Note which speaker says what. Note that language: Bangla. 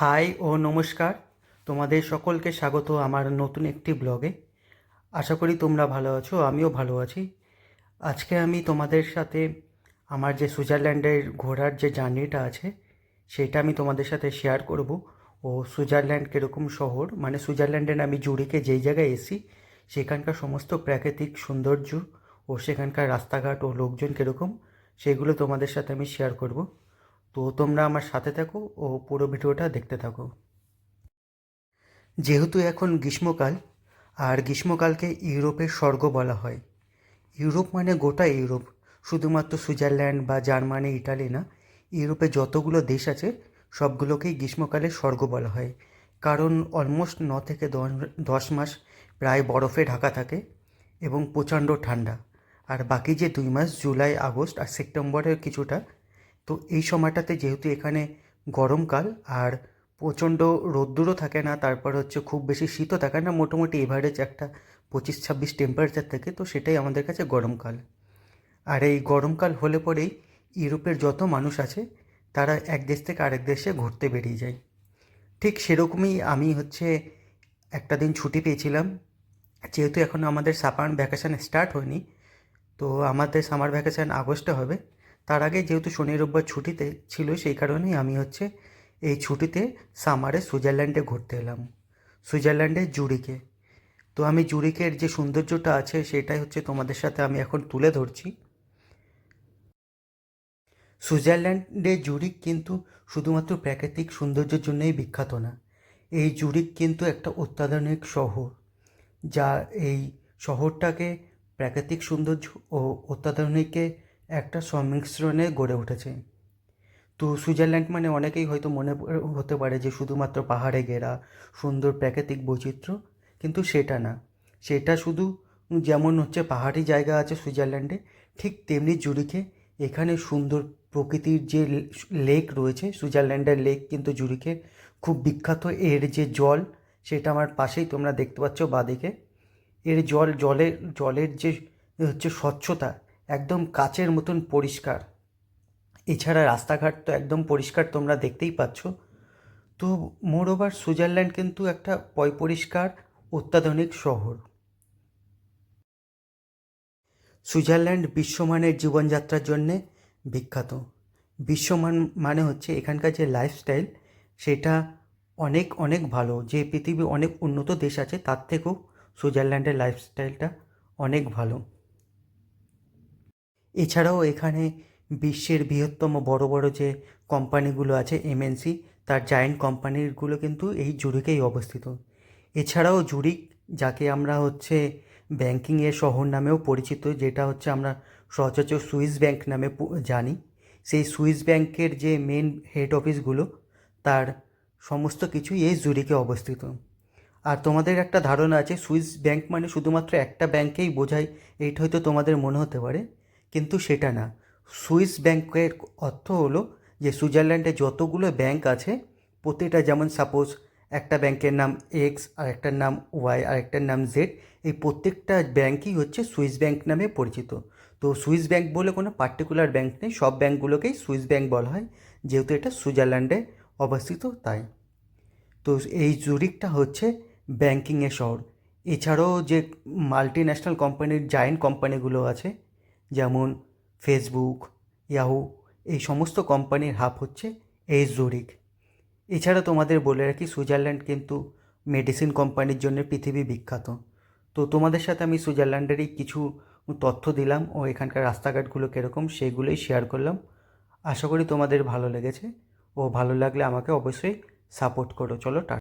Speaker 1: হাই ও নমস্কার। তোমাদের সকলকে স্বাগত আমার নতুন একটি ব্লগে। আশা করি তোমরা ভালো আছো, আমিও ভালো আছি। আজকে আমি তোমাদের সাথে আমার যে সুইজারল্যান্ডের ঘোরার যে জার্নিটা আছে, সেটা আমি তোমাদের সাথে শেয়ার করব। ও সুইজারল্যান্ড কীরকম শহর মানে সুইজারল্যান্ডের আমি জুরিকে যেই জায়গায় এসি সেখানকার সমস্ত প্রাকৃতিক সৌন্দর্য ও সেখানকার রাস্তাঘাট ও লোকজন কীরকম, সেগুলো তোমাদের সাথে আমি শেয়ার করব। তো তোমরা আমার সাথে থাকো ও পুরো ভিডিওটা দেখতে থাকো। যেহেতু এখন গ্রীষ্মকাল, আর গ্রীষ্মকালকে ইউরোপের স্বর্গ বলা হয়। ইউরোপ মানে গোটা ইউরোপ, শুধুমাত্র সুইজারল্যান্ড বা জার্মানি, ইটালি না, ইউরোপে যতগুলো দেশ আছে, সবগুলোকেই গ্রীষ্মকালে স্বর্গ বলা হয়। কারণ অলমোস্ট ন থেকে দশ মাস প্রায় বরফে ঢাকা থাকে এবং প্রচণ্ড ঠান্ডা। আর বাকি যে দুই মাস, জুলাই, আগস্ট আর সেপ্টেম্বরের কিছুটা তো এই সময়টাতে যেহেতু এখানে গরমকাল আর প্রচণ্ড রোদ্দুরও থাকে না, তারপর হচ্ছে খুব বেশি শীতও থাকে না, মোটামুটি এভারেজ একটা পঁচিশ ছাব্বিশ টেম্পারেচার থাকে, তো সেটাই আমাদের কাছে গরমকাল। আর এই গরমকাল হলে পরেই ইউরোপের যত মানুষ আছে, তারা এক দেশ থেকে আরেক দেশে ঘুরতে বেরিয়ে যায়। ঠিক সেরকমই আমি হচ্ছে একটা দিন ছুটি পেয়েছিলাম, যেহেতু এখন আমাদের সাপান ভ্যাকেশান স্টার্ট হয়নি, তো আমাদের সামার ভ্যাকেশান আগস্টে হবে। তার আগে যেহেতু শনি রোববার ছুটিতে ছিল, সেই কারণেই আমি হচ্ছে এই ছুটিতে সামারে সুইজারল্যান্ডে ঘুরতে এলাম, সুইজারল্যান্ডের জুরিকে তো আমি জুরিকের যে সৌন্দর্যটা আছে, সেটাই হচ্ছে তোমাদের সাথে আমি এখন তুলে ধরছি। সুইজারল্যান্ডের জুরিক কিন্তু শুধুমাত্র প্রাকৃতিক সৌন্দর্যের জন্যই বিখ্যাত না, এই জুরিক কিন্তু একটা অত্যাধুনিক শহর, যা এই শহরটাকে প্রাকৃতিক সৌন্দর্য ও অত্যাধুনিকে একটা সংমিশ্রণে গড়ে উঠেছে। তো সুইজারল্যান্ড মানে অনেকেই হয়তো মনে হতে পারে যে শুধুমাত্র পাহাড়ে ঘেরা, সুন্দর প্রাকৃতিক বৈচিত্র্য, কিন্তু সেটা না। সেটা শুধু যেমন হচ্ছে পাহাড়ি জায়গা আছে সুইজারল্যান্ডে, ঠিক তেমনি জুরিকে এখানে সুন্দর প্রকৃতির যে লেক রয়েছে, সুইজারল্যান্ডের লেক কিন্তু জুরিখে খুব বিখ্যাত এর যে জল, সেটা আমার পাশেই তোমরা দেখতে পাচ্ছ বাদিকে এর জল, জলের জলের যে হচ্ছে স্বচ্ছতা একদম কাচের মতন পরিষ্কার। এছাড়া রাস্তাঘাট তো একদম পরিষ্কার তোমরা দেখতেই পাচ্ছ। তো মোর ওভার সুইজারল্যান্ড কিন্তু একটা পয় পরিষ্কার অত্যাধুনিক শহর। সুইজারল্যান্ড বিশ্বমানের জীবনযাত্রার জন্যে বিখ্যাত। বিশ্বমান মানে হচ্ছে এখানকার যে লাইফস্টাইল সেটা অনেক অনেক ভালো। যে পৃথিবী অনেক উন্নত দেশ আছে, তার থেকেও সুইজারল্যান্ডের লাইফস্টাইলটা অনেক ভালো। এছাড়াও এখানে বিশ্বের বৃহত্তম বড় বড় যে কোম্পানিগুলো আছে এমএনসি তার জায়েন্ট কোম্পানিগুলো কিন্তু এই জুরিকেই অবস্থিত। এছাড়াও জুরিক যাকে আমরা হচ্ছে ব্যাংকিংয়ের শহর নামেও পরিচিত, যেটা হচ্ছে আমরা সচরাচর সুইস ব্যাংক নামে জানি। সেই সুইস ব্যাংকের যে মেন হেড অফিসগুলো তার সমস্ত কিছুই এই জুরিকে অবস্থিত। আর তোমাদের একটা ধারণা আছে, সুইস ব্যাংক মানে শুধুমাত্র একটা ব্যাংকেই বোঝায়, এইটা হয়তো তোমাদের মনে হতে পারে। কিন্তু সেটা না। সুইস ব্যাংকের অর্থ হলো যে সুইজারল্যান্ডে যতগুলো ব্যাংক আছে, প্রতিটা যেমন সাপোজ একটা ব্যাংকের নাম এক্স আর একটার নাম ওয়াই আর একটার নাম জেড এই প্রত্যেকটা ব্যাংকই হচ্ছে সুইস ব্যাংক নামে পরিচিত। তো সুইস ব্যাংক বলে কোনো পার্টিকুলার ব্যাংক নেই, সব ব্যাংকগুলোকেই সুইস ব্যাংক বলা হয়, যেহেতু এটা সুইজারল্যান্ডে অবস্থিত তাই। তো এই জুরিকটা হচ্ছে ব্যাংকিংয়ের শহর। এছাড়াও যে মাল্টি ন্যাশনাল কোম্পানির জায়েন্ট কোম্পানিগুলো আছে যেমন ফেসবুক ইয়াহু এই সমস্ত কোম্পানির হাব হচ্ছে এই জুরিক এছাড়া তোমাদের বলে রাখি, সুইজারল্যান্ড কিন্তু মেডিসিন কোম্পানির জন্য পৃথিবী বিখ্যাত। তো তোমাদের সাথে আমি সুইজারল্যান্ডেরই কিছু তথ্য দিলাম ও এখানকার রাস্তাঘাটগুলো কীরকম সেগুলোই শেয়ার করলাম। আশা করি তোমাদের ভালো লেগেছে ও ভালো লাগলে আমাকে অবশ্যই সাপোর্ট করো। চলো টা